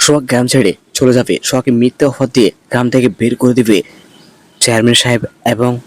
সোহাগ গ্রাম ছেড়ে চলে যাবে। সোহাগকে মিথ্যে অফার দিয়ে গ্রাম থেকে বের করে দিবে। চেয়ারম্যান সাহেব এবং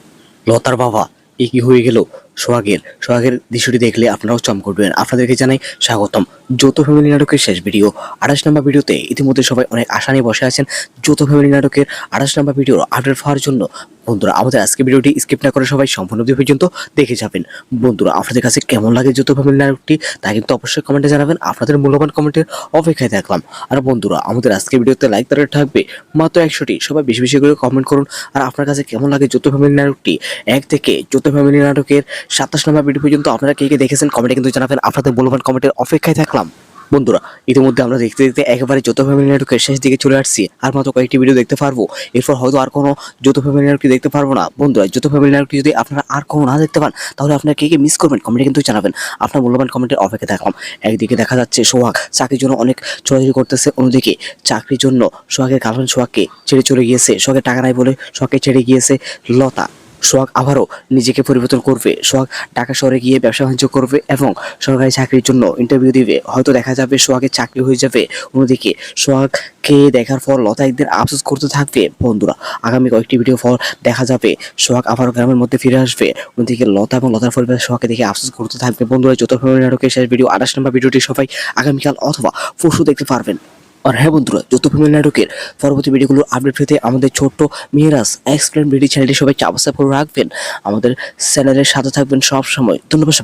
লতার বাবা, এ কি হয়ে গেল? সোহাগের সোহাগের দৃশ্যটি দেখলে আপনারাও চম করবেন আপনাদেরকে জানাই স্বাগতম। যৌথ ফ্যামিলি নাটকের শেষ ভিডিও। আঠাশ নম্বর ভিডিওতে ইতিমধ্যে সবাই অনেক আশা নিয়ে বসে আছেন। যৌথ ফ্যামিলি নাটকের আঠাশ নম্বর ভিডিওর আপডেট পাওয়ার জন্য, বন্ধুরা, আমাদের আজকে ভিডিওটি স্কিপ না করে সবাই সম্পূর্ণ পর্যন্ত দেখে যাবেন। বন্ধুরা, আপনাদের কাছে কেমন লাগে যৌথ ফ্যামিলি নাটকটি, তা কিন্তু অবশ্যই কমেন্টে জানাবেন। আপনাদের মূল্যবান কমেন্টের অপেক্ষায় থাকলাম। আর বন্ধুরা, আমাদের আজকে ভিডিওতে লাইক তারা থাকবে মাত্র একশোটি। সবাই বেশি বেশি করে কমেন্ট করুন। আর আপনার কাছে কেমন লাগে যৌথ ফ্যামিলি নাটকটি? এক থেকে যৌথ ফ্যামিলি নাটকের সাতাশ নম্বর ভিডিও পর্যন্ত আপনারা কে কে দেখেছেন কমেন্টে কিন্তু জানাবেন। আপনাদের মূল্যবান কমেন্টের অপেক্ষায় থাকলাম। বন্ধুরা, ইতিমধ্যে আমরা দেখতে দেখতে একেবারে যৌথ ফ্যামিলি নাটকের শেষ দিকে চলে আসছি। আর মাত্র কয়েকটি ভিডিও দেখতে পারব। এরপর হয়তো আর কোনো যৌথ ফ্যামিলি নাটকটি দেখতে পারব না। বন্ধুরা, যৌথ ফ্যামিলি নাটকটি যদি আপনারা আর কোনো না দেখতে পান, তাহলে আপনারা কে কে মিস করবেন কমেন্টে কিন্তু জানাবেন। আপনার মূল্যবান কমেন্টের অপেক্ষা থাকলাম। একদিকে দেখা যাচ্ছে সোহাগ, চাকরির জন্য অনেক ছোড়াছুড়ি করতেছে। অন্যদিকে চাকরির জন্য সোহাগের গার্লফ্রেন্ড সোহাগকে ছেড়ে চলে গিয়েছে। সোহাগের টাকা নাই বলে সোহাগকে ছেড়ে গিয়েছে লতা। সোহাগ আবারও নিজেকে পরিবর্তন করবে। সোহাগ ঢাকা শহরে গিয়ে ব্যবসা বাণিজ্য করবে এবং সরকারি চাকরির জন্য ইন্টারভিউ দিবে। হয়তো দেখা যাবে সোহাগের চাকরি হয়ে যাবে। অন্যদিকে সোহাগকে দেখার পর লতা একদিন আফসোস করতে থাকবে বন্ধুরা। আগামী কয়েকটি ভিডিও পর দেখা যাবে সোহাগ আবারও গ্রামের মধ্যে ফিরে আসবে। অন্যদিকে লতা এবং লতার পরিবার সোহাগকে দেখে আফসোস করতে থাকবে। বন্ধুরা, যত ফ্যামিলি নাটকের শেষ ভিডিও আঠাশ নম্বর ভিডিওটি সবাই আগামীকাল অথবা পরশু দেখতে পারবেন। আর হ্যাঁ বন্ধুরা যত ফ্যামিলি নাটকের পরবর্তী ভিডিওগুলোর আপডেট পেতে আমাদের ছোট্ট মেয়েরাস এক্সপ্লেন ভিডিও চ্যানেলটি সবাই চাপ করে রাখবেন। আমাদের চ্যানেলের সাথে থাকবেন সব সময় ধন্যবাদ সবাই